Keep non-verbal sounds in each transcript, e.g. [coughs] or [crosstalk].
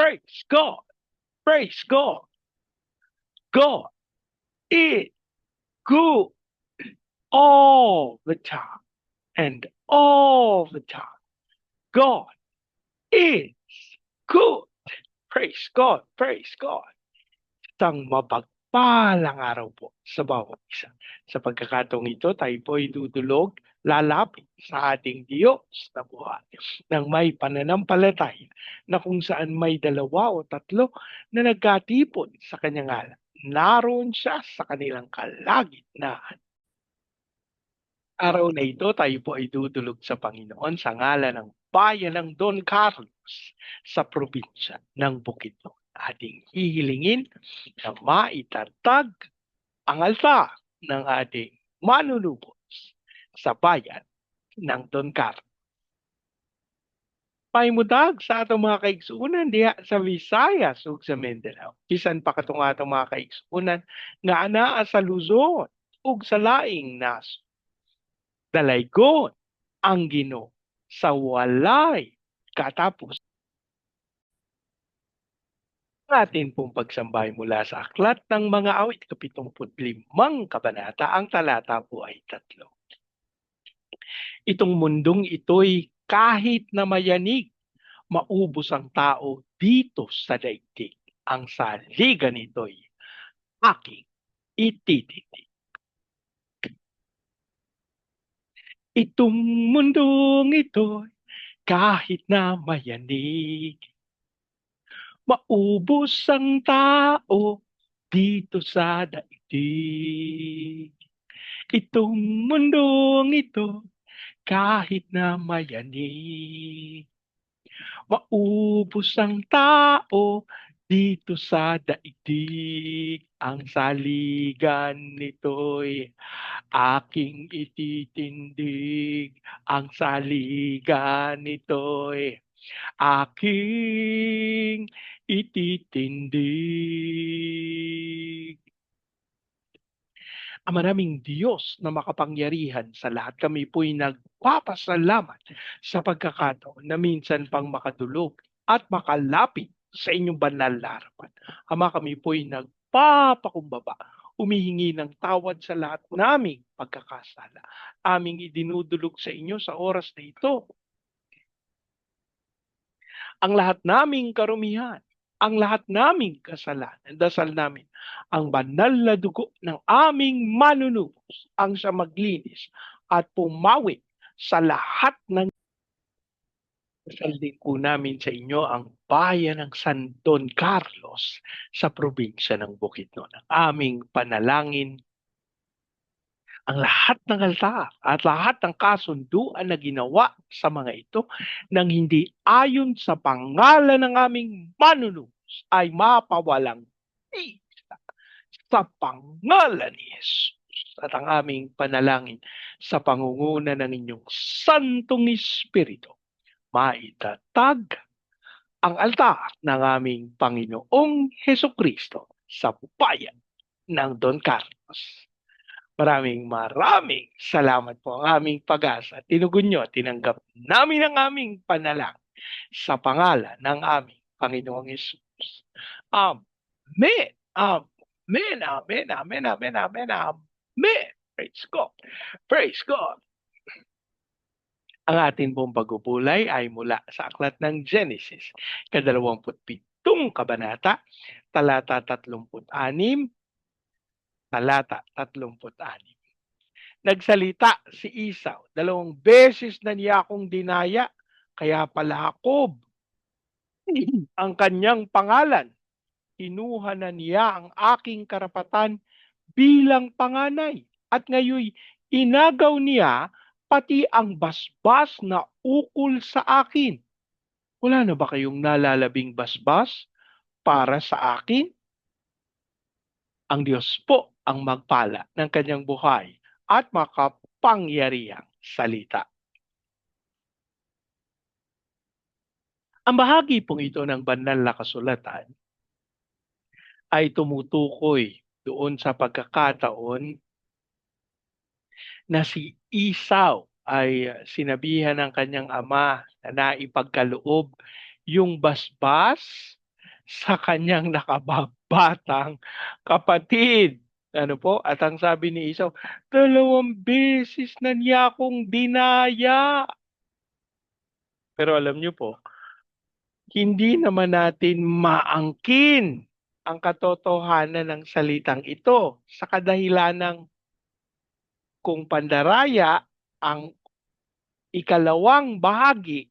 Praise God. Praise God. God is good all the time and all the time. God is good. Praise God. Praise God. Isang mapagpalang araw po sa bawat isa. Sa pagkakataong ito, tayo po ay dudulog, lalapit sa ating Diyos na buhay ng may pananampalataya na kung saan may dalawa o tatlo na nagkatipon sa kanyang ngalan. Naroon siya sa kanilang kalagitnaan. Araw na ito, tayo po ay dudulog sa Panginoon sa ngalan ng bayan ng Don Carlos sa probinsya ng Bukidnon. Ating hihilingin na maitatag ang altar ng ating manunubos sa bayan ng Don Carlos. Paimudag sa atong mga kaigsuunan diha sa Visayas ug sa Mindanao. Bisan pa katong atong mga kaigsuunan nga anaa sa Luzon ug sa laing naso. Dalaygon ang Ginoo sa walay katapos natin pong pagsambahay mula sa Aklat ng Mga Awit, kapitumput limang kabanata, ang talata po ay tatlo. Itong mundong ito'y kahit na mayanig, maubos ang tao dito sa daigdig. Ang saligan nito'y aking ititigdig. Itong mundong ito'y kahit na mayanig, maubos ang tao dito sa daigdig. Itong mundong ito, kahit na mayanig, maubos ang tao dito sa daigdig. Ang saligan nito'y aking ititindig. Ang saligan nito'y aking ititindig. Ang maraming Diyos na makapangyarihan sa lahat kami po'y nagpapasalamat sa pagkakataon na minsan pang makadulog at makalapit sa inyong banal na harapan. Ama kami po'y nagpapakumbaba, umihingi ng tawad sa lahat naming pagkakasala. Aming idinudulog sa inyo sa oras na ito. Ang lahat naming karumihan, ang lahat naming kasalanan, dasal namin, ang banal na dugo ng aming manunubos ang sa maglinis at pumawit sa lahat ng Dasal din po namin sa inyo ang bayan ng San Don Carlos sa probinsya ng Bukidnon. Ang aming panalangin, ang lahat ng altar at lahat ng kasunduan na ginawa sa mga ito nang hindi ayon sa pangalan ng aming manunubos ay mapawalang isa sa pangalan ni Jesus at ang aming panalangin sa pangunguna ng inyong Santong Espiritu maitatag ang altar ng aming Panginoong Heso Kristo sa bayan ng Don Carlos. Maraming maraming salamat po ang aming pag-asa. Tinugon nyo, tinanggap namin ang aming panalang sa pangalan ng aming Panginoong Yesus. Amen. Amen. Amen. Amen. Amen. Amen. Amen. Praise God. Praise God. Ang atin pong pagpupulay ay mula sa aklat ng Genesis, kadalawamputpitong kabanata, talata 36, talata 36. Nagsalita si Isaw, dalawang beses na niya akong dinaya, kaya pala Jacob [clears throat] ang kanyang pangalan. Kinuha na niya ang aking karapatan bilang panganay at ngayon inagaw niya pati ang basbas na ukol sa akin. Wala na ba kayong nalalabing basbas para sa akin? Ang Diyos po ang magpala ng kanyang buhay at makapangyarihang salita. Ang bahagi pong ito ng banal na kasulatan ay tumutukoy doon sa pagkakataon na si Isaw ay sinabihan ng kanyang ama na naipagkaloob yung basbas sa kanyang nakababatang kapatid. Ano po? At ang sabi ni Esau, dalawang beses na niya akong dinaya. Pero alam niyo po, hindi naman natin maangkin ang katotohanan ng salitang ito sa kadahilan ng kung pandaraya ang ikalawang bahagi,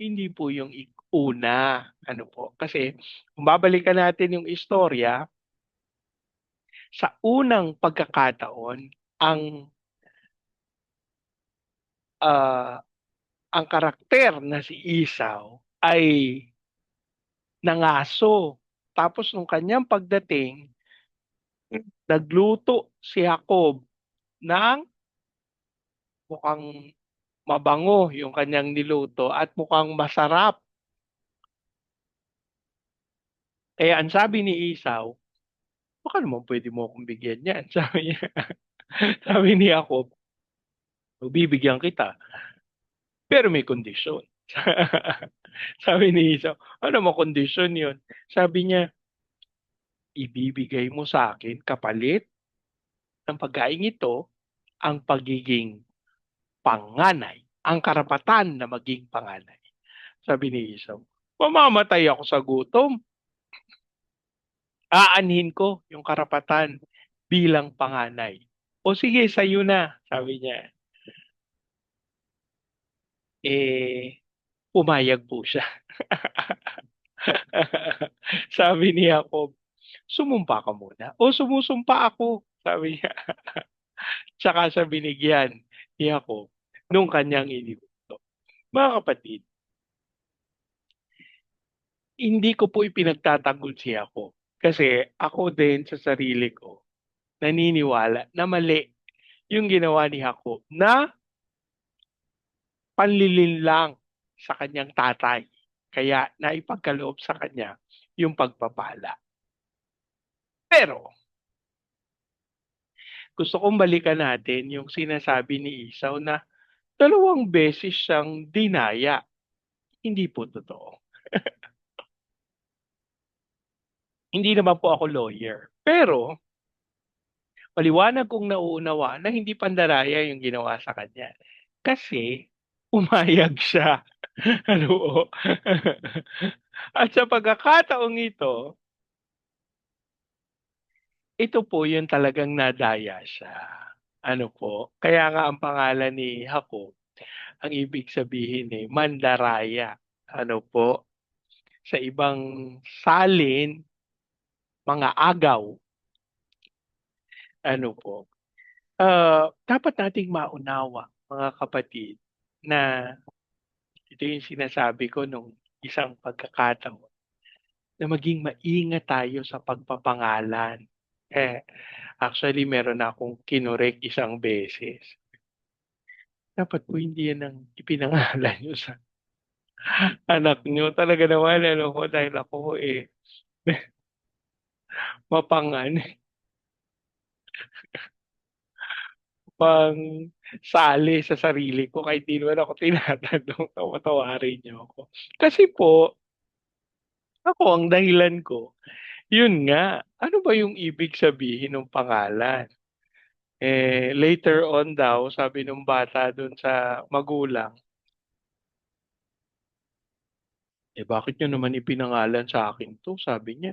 hindi po yung una. Ano po? Kasi kung babalikan natin yung istorya, sa unang pagkakataon, ang uh, ang karakter na si Isaw ay nangaso. Tapos nung kanyang pagdating, nagluto si Jacob ng mukhang mabango yung kanyang niluto at mukhang masarap. Kaya ang sabi ni Isaw, baka naman pwede mo akong bigyan yan. [laughs] Sabi niya, sabi ni Jacob, bibigyan kita. Pero may kondisyon. [laughs] sabi ni Isaw, ano mo kondisyon yun? Sabi niya, ibibigay mo sa akin kapalit ng pagkain ito ang pagiging panganay, ang karapatan na maging panganay. Sabi ni Isaw, mamamatay ako sa gutom aanhin ko yung karapatan bilang panganay. O sige, sa'yo na, sabi niya. Eh, pumayag po siya. [laughs] sabi ni Jacob, sumumpa ka muna. O sumusumpa ako, sabi niya. [laughs] Tsaka sa binigyan ni Jacob nung kanyang inibuto. Mga kapatid, hindi ko po ipinagtatanggol si Jacob kasi ako din sa sarili ko, naniniwala na mali yung ginawa ni Jacob na panlilin lang sa kanyang tatay. Kaya naipagkaloob sa kanya yung pagpapala. Pero, gusto kong balikan natin yung sinasabi ni Isaw na dalawang beses siyang dinaya. Hindi po totoo. [laughs] Hindi naman po ako lawyer. Pero, maliwanag kong nauunawa na hindi pandaraya yung ginawa sa kanya. Kasi, umayag siya. [laughs] ano [laughs] At sa pagkakataong ito, ito po yung talagang nadaya siya. Ano po? Kaya nga ang pangalan ni Jacob, ang ibig sabihin eh, mandaraya. Ano po? Sa ibang salin, mga agaw. Ano po? Uh, dapat nating maunawa, mga kapatid, na ito yung sinasabi ko nung isang pagkakataon, na maging maingat tayo sa pagpapangalan. Eh, actually, meron akong kinorek isang beses. Dapat po hindi yan ang ipinangalan nyo sa anak nyo. Talaga naman, ano ko, dahil ako eh, mapangan pang sali sa sarili ko kahit di naman ako tinatanong [laughs] patawarin niyo ako. Kasi po, ako ang dahilan ko, yun nga, ano ba yung ibig sabihin ng pangalan? Eh, later on daw, sabi ng bata doon sa magulang, eh bakit nyo naman ipinangalan sa akin to? Sabi niya,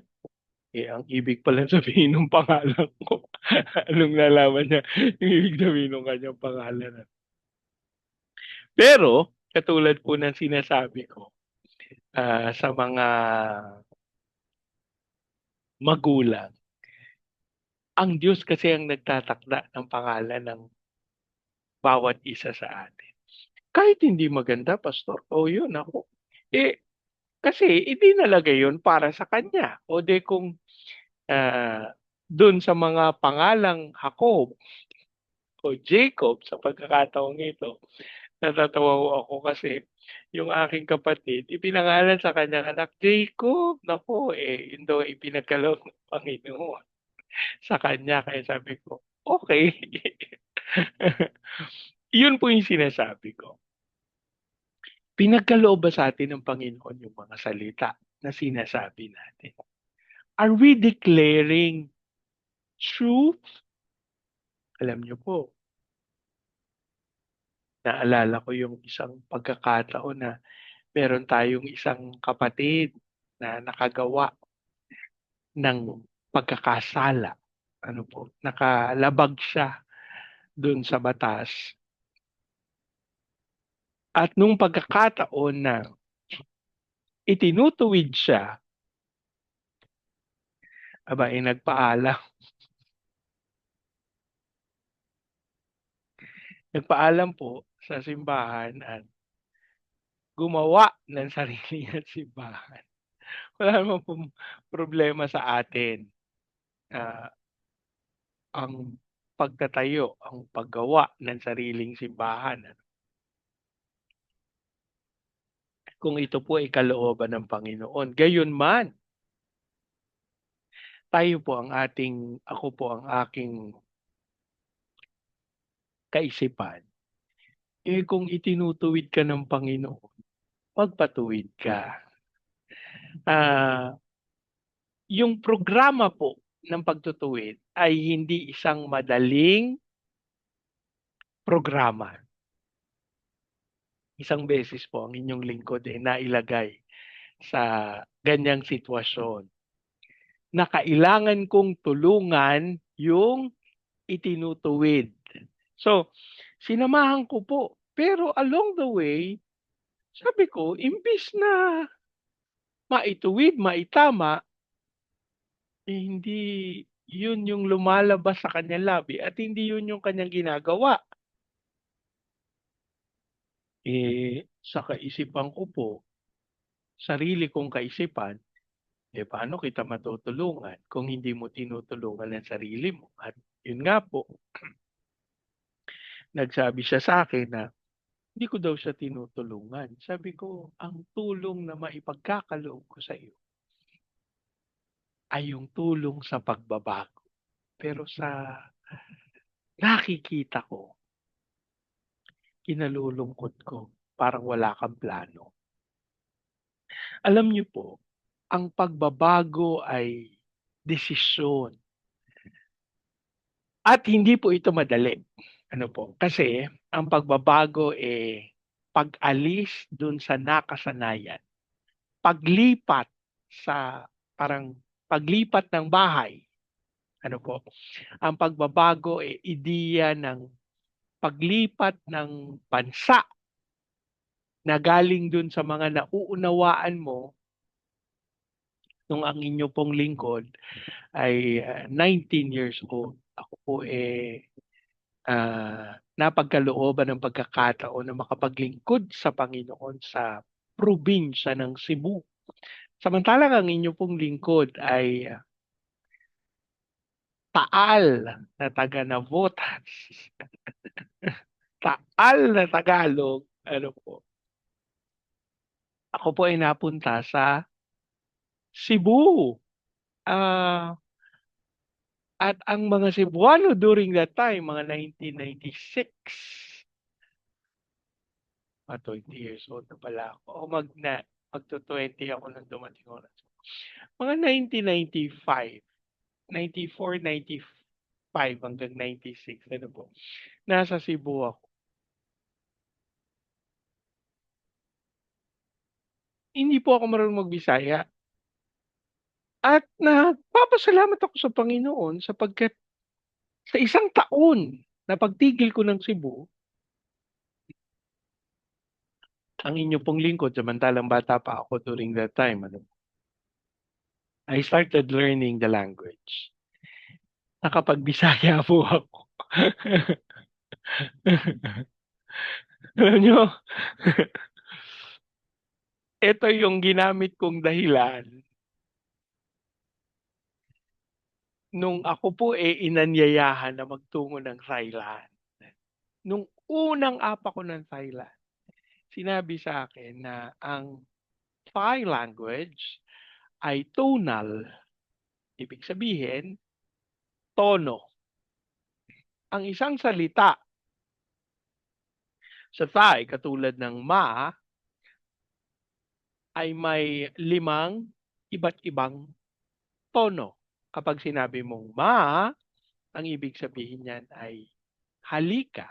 eh, ang ibig pala sabihin ng pangalan ko. [laughs] Anong nalaman niya yung ibig sabihin ng kanyang pangalan. Pero, katulad po ng sinasabi ko, uh, sa mga magulang, ang Diyos kasi ang nagtatakda ng pangalan ng bawat isa sa atin. Kahit hindi maganda, Pastor, o oh, yun ako. Eh, kasi idinalagay yun para sa kanya. O de kung uh, dun sa mga pangalang Jacob o Jacob sa pagkakataong ito, natatawa ako kasi yung aking kapatid, ipinangalan sa kanyang anak, Jacob, nako eh, yun daw ipinagkaloob ng Panginoon sa kanya. Kaya sabi ko, okay. [laughs] yun po yung sinasabi ko. Pinagkaloob ba sa atin ng Panginoon yung mga salita na sinasabi natin? Are we declaring truth? Alam niyo po, naalala ko yung isang pagkakataon na meron tayong isang kapatid na nakagawa ng pagkakasala. Ano po, nakalabag siya dun sa batas. At nung pagkakataon na itinutuwid siya, aba, eh, nagpaalam. Nagpaalam po sa simbahan at gumawa ng [laughs] sarili niyang simbahan. Wala naman pong problema sa atin. Ah, ang pagtatayo, ang paggawa ng sariling simbahan. Kung ito po ay kalooban ng Panginoon. Gayunman, tayo po ang ating, ako po ang aking kaisipan. Eh kung itinutuwid ka ng Panginoon, magpatuwid ka. Ah, yung programa po ng pagtutuwid ay hindi isang madaling programa. Isang beses po ang inyong lingkod ay nailagay sa ganyang sitwasyon na kailangan kong tulungan yung itinutuwid. So, sinamahan ko po. Pero along the way, sabi ko, imbis na maituwid, maitama, eh, hindi yun yung lumalabas sa kanyang labi at hindi yun yung kanyang ginagawa. Eh, sa kaisipan ko po, sarili kong kaisipan, eh paano kita matutulungan kung hindi mo tinutulungan ang sarili mo? At yun nga po, [clears throat] nagsabi siya sa akin na hindi ko daw siya tinutulungan. Sabi ko, ang tulong na maipagkakaloob ko sa iyo ay yung tulong sa pagbabago. Pero sa nakikita ko, kinalulungkot ko, parang wala kang plano. Alam niyo po, ang pagbabago ay desisyon. At hindi po ito madali. Ano po? Kasi ang pagbabago eh pag-alis dun sa nakasanayan. Paglipat sa parang paglipat ng bahay. Ano po? Ang pagbabago eh ideya ng paglipat ng bansa na galing dun sa mga nauunawaan mo nung ang inyo pong lingkod ay ah, 19 years old. Ako po eh ah, napagkalooban ng pagkakataon na makapaglingkod sa Panginoon sa probinsya ng Cebu. Samantalang ang inyo pong lingkod ay ah, taal na taga Navotas. [laughs] taal na Tagalog. Ano po? Ako po ay napunta sa Cebu. Ah, at ang mga Cebuano during that time, mga 1996, mga 20 years old na pala ako. O mag na, magto-20 ako nang dumating na- Mga 1995, 94, 95 hanggang 96, ano po. Nasa Cebu ako. Hindi po ako marunong magbisaya. At nagpapasalamat ako sa Panginoon sapagkat sa isang taon na pagtigil ko ng Cebu, ang inyo pong lingkod, samantalang bata pa ako during that time, ano, I started learning the language. Nakapagbisaya po ako. [laughs] Alam nyo, [laughs] ito yung ginamit kong dahilan nung ako po eh inanyayahan na magtungo ng Thailand. Nung unang apa ko ng Thailand, sinabi sa akin na ang Thai language ay tonal. Ibig sabihin, tono. Ang isang salita sa Thai, katulad ng ma, ay may limang iba't ibang tono. Kapag sinabi mong ma, ang ibig sabihin niyan ay halika.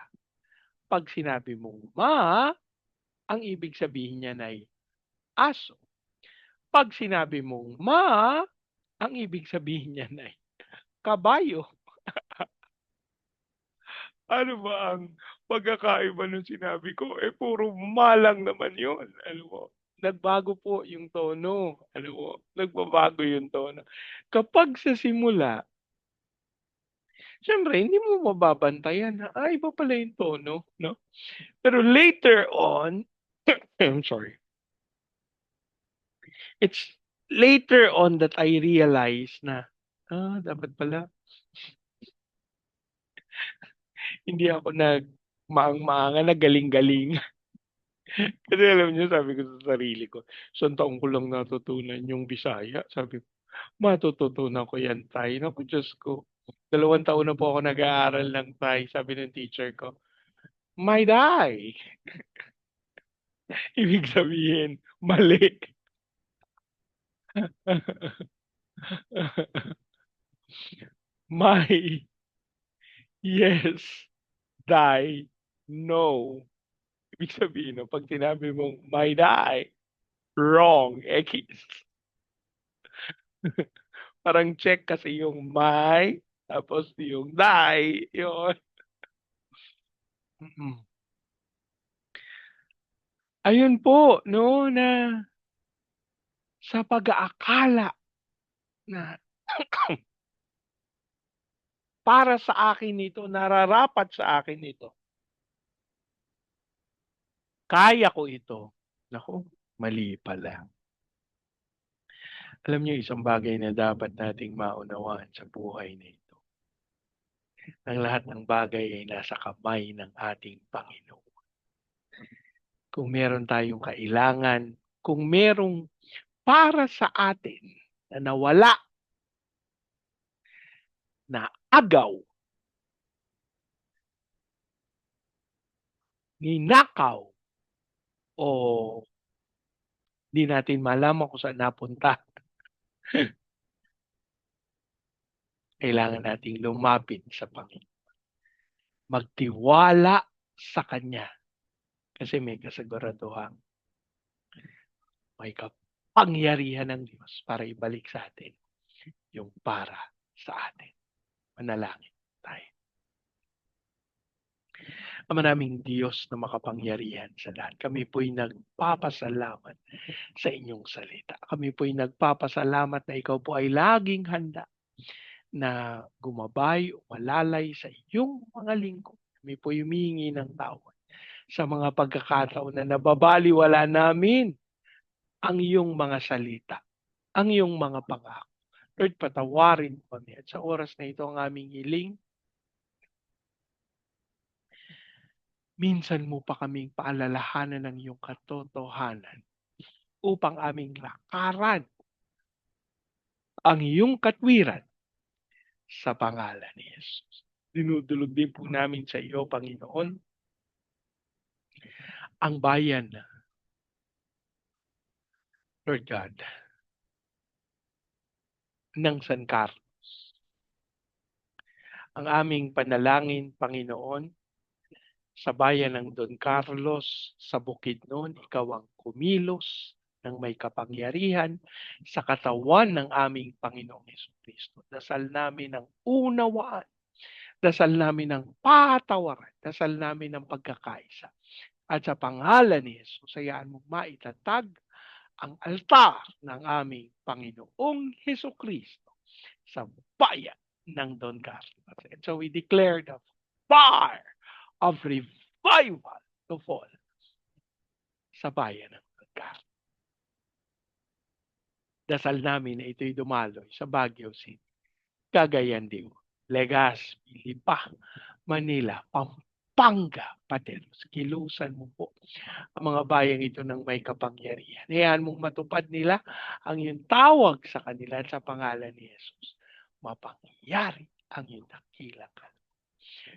Pag sinabi mong ma, ang ibig sabihin niyan ay aso. Pag sinabi mong ma, ang ibig sabihin niyan ay kabayo. [laughs] ano ba ang pagkakaiba nung sinabi ko? Eh, puro ma naman yun. Ano mo? Nagbago po yung tono. Ano mo? Nagbabago yung tono. Kapag sa simula, Siyempre, hindi mo mababantayan na, ah, iba pala yung tono, no? Pero later on, [clears throat] I'm sorry. It's later on that I realized na, ah, dapat pala [laughs] hindi ako nag maang-maangan na galing-galing. Kasi alam niyo, sabi ko sa sarili ko, isang taon ko lang natutunan yung Bisaya. Sabi ko, matututunan ko yan, Tay. Naku, Diyos ko. Dalawang taon na po ako nag-aaral ng Tay. Sabi ng teacher ko, my day. [laughs] Ibig sabihin, mali. [laughs] my yes, die, no. Ibig sabihin, no, pag sinabi mong my die, wrong, X. [laughs] Parang check kasi yung my, tapos yung die, yun. Ayun po, no, na sa pag-aakala na [coughs] para sa akin ito, nararapat sa akin ito. Kaya ko ito. Naku, mali pala. Alam niyo, isang bagay na dapat nating maunawaan sa buhay na ito. Ang lahat ng bagay ay nasa kamay ng ating Panginoon. Kung meron tayong kailangan, kung merong para sa atin na nawala, na agaw, ninakaw, o di natin malaman kung saan napunta. [laughs] Kailangan nating lumapit sa Panginoon. Magtiwala sa Kanya. Kasi may kasiguraduhan. May kapangyarihan ng Diyos para ibalik sa atin yung para sa atin. Manalangin tayo. Ama naming Diyos na makapangyarihan sa lahat. Kami po'y nagpapasalamat sa inyong salita. Kami po'y nagpapasalamat na ikaw po ay laging handa na gumabay o malalay sa iyong mga lingkod. Kami po'y humingi ng tawad sa mga pagkakataon na nababaliwala namin ang iyong mga salita, ang iyong mga pangako. Lord, patawarin mo kami. At sa oras na ito ang aming hiling, minsan mo pa kaming paalalahanan ng iyong katotohanan upang aming lakaran ang iyong katwiran sa pangalan ni Jesus. Dinudulog din po namin sa iyo, Panginoon, ang bayan Lord God ng San Carlos. Ang aming panalangin, Panginoon, sa bayan ng Don Carlos, sa bukid noon, ikaw ang kumilos ng may kapangyarihan sa katawan ng aming Panginoong Yeso Kristo. Dasal namin ng unawaan, dasal namin ng patawaran, dasal namin ng pagkakaisa. At sa pangalan ni Jesus, hayaan mong maitatag ang altar ng aming Panginoong Heso Kristo sa bayan ng Don Carlos. And so we declare the fire of revival to fall sa bayan ng Carlos. Dasal namin na ito'y dumaloy sa Baguio City, Cagayan de Oro, Legazpi, Lipa, Manila, Pampanga, Pateros. Kilusan mo po ang mga bayang ito ng may kapangyarihan. Hayaan mong matupad nila ang iyong tawag sa kanila sa pangalan ni Jesus. Mapangyari ang iyong dakilang.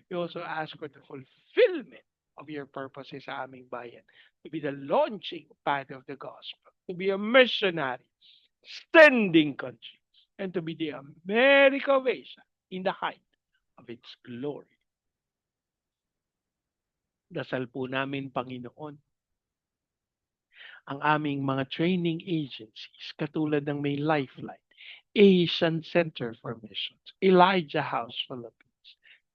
We also ask for the fulfillment of your purposes sa aming bayan. To be the launching pad of the gospel. To be a missionary, standing country. And to be the America of Asia in the height of its glory. Dasal po namin, Panginoon, ang aming mga training agencies katulad ng may Lifeline, Asian Center for Missions, Elijah House Philippines,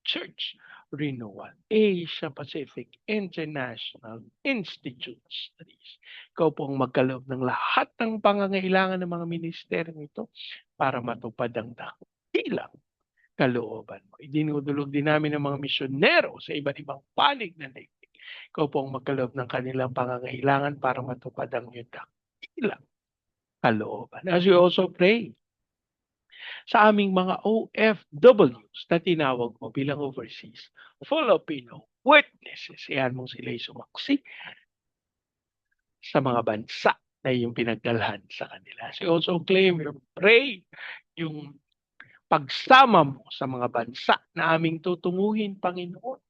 Church Renewal, Asia Pacific International Institute Studies. Ikaw po ang magkaloob ng lahat ng pangangailangan ng mga ministeryong ito para matupad ang dakilang kalooban mo. Idinudulog din namin ng mga misyonero sa iba't ibang panig ng daigdig. Ikaw po ang magkaloob ng kanilang pangangailangan para matupad ang iyong dakilang kalooban. As we also pray sa aming mga OFWs na tinawag mo bilang overseas Filipino witnesses. Iyan mong sila sumaksi sa mga bansa na iyong pinagdalhan sa kanila. So also claim, you pray yung pagsama mo sa mga bansa na aming tutunguhin, Panginoon,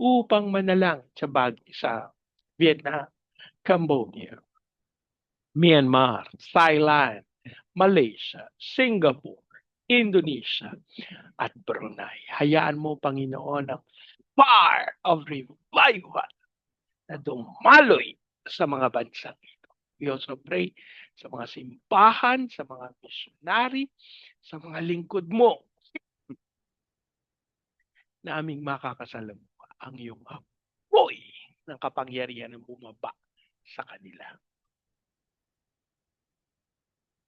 upang manalang sa bag sa Vietnam, Cambodia, Myanmar, Thailand, Malaysia, Singapore, Indonesia, at Brunei. Hayaan mo, Panginoon, ang fire of revival na dumaloy sa mga bansang ito. We also pray sa mga simbahan, sa mga missionary, sa mga lingkod mo na aming makakasalamuha ang iyong apoy ng kapangyarihan ng bumaba sa kanila.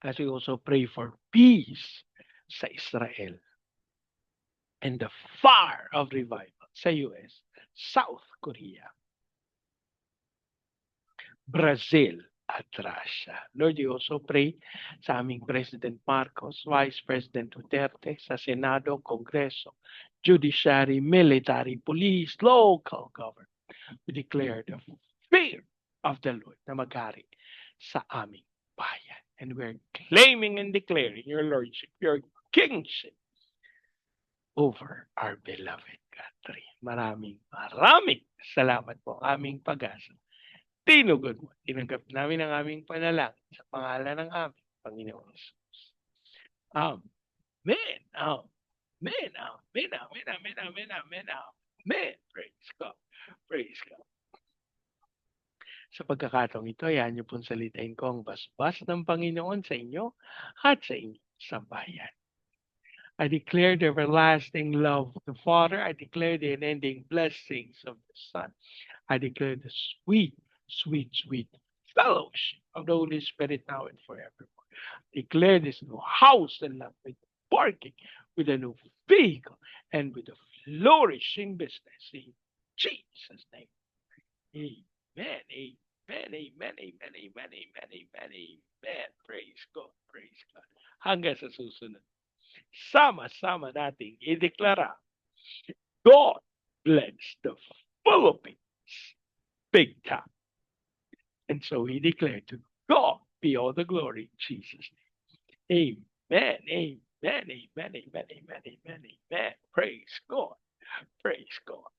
As we also pray for peace sa Israel and the fire of revival sa US, South Korea, Brazil, at Russia. Lord, you also pray sa aming President Marcos, Vice President Duterte, sa Senado, Kongreso, Judiciary, Military, Police, Local Government. We declare the fear of the Lord na maghari sa aming bayan. And we're claiming and declaring your Lordship, your kingship over our beloved country. Maraming maraming salamat po aming pag-asa. Tinugod mo. Tinanggap namin ang aming panalangin sa pangalan ng aming Panginoon Jesus. Amen. Amen. Amen. Amen. Amen. Amen. Amen. Amen. Praise God. Praise God. Sa pagkakataong ito, yan niyo pong salitain ko ang basbas ng Panginoon sa inyo at sa inyo sa bayan. I declare the everlasting love of the Father. I declare the unending blessings of the Son. I declare the sweet, sweet, sweet fellowship of the Holy Spirit now and forevermore. Declare this new house and love with parking, with a new vehicle, and with a flourishing business in Jesus' name. Amen. Amen. Amen. Amen. Amen. Amen. Amen. Amen. Praise God. Praise God. Hanggang sa susunod. Sama-sama nating ideklara. God bless the Philippines big time. And so he declared to God be all the glory in Jesus' name. Amen. Amen. Amen. Amen. Amen. Amen. Amen. Praise God. Praise God.